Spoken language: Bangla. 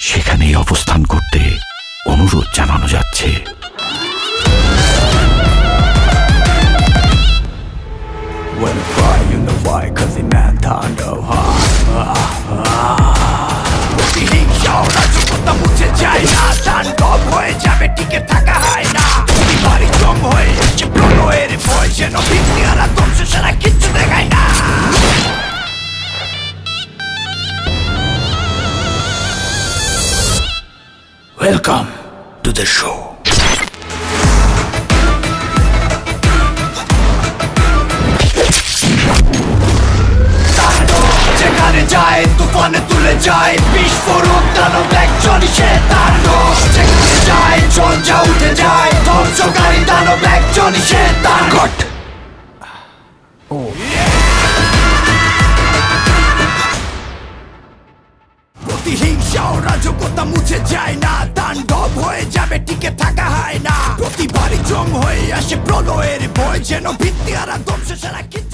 সেখানেই অবস্থান করতে অনুরোধ জানানো যাচ্ছে। হয়ে যাবে টিকে থাকা হয় না ওয়েলকাম টু দ্য শো যেখানে যায় তুফানে তুলে যায় বিস্ফোরক দানব একজনই সে তাণ্ডব যেখানে যায় ঝঞ্ঝা উঠে যায় ধ্বংসকারী দানব একজনই সে তাণ্ডব প্রতিহিংসা ও। রাজকতা মুছে যায় না হয়ে যাবে, টিকে থাকা হয় না প্রতিবারই জম হয়ে আসে, প্রলয়ের ভয় যেন ভিত্তি আর কিচ্ছু দেখায় না।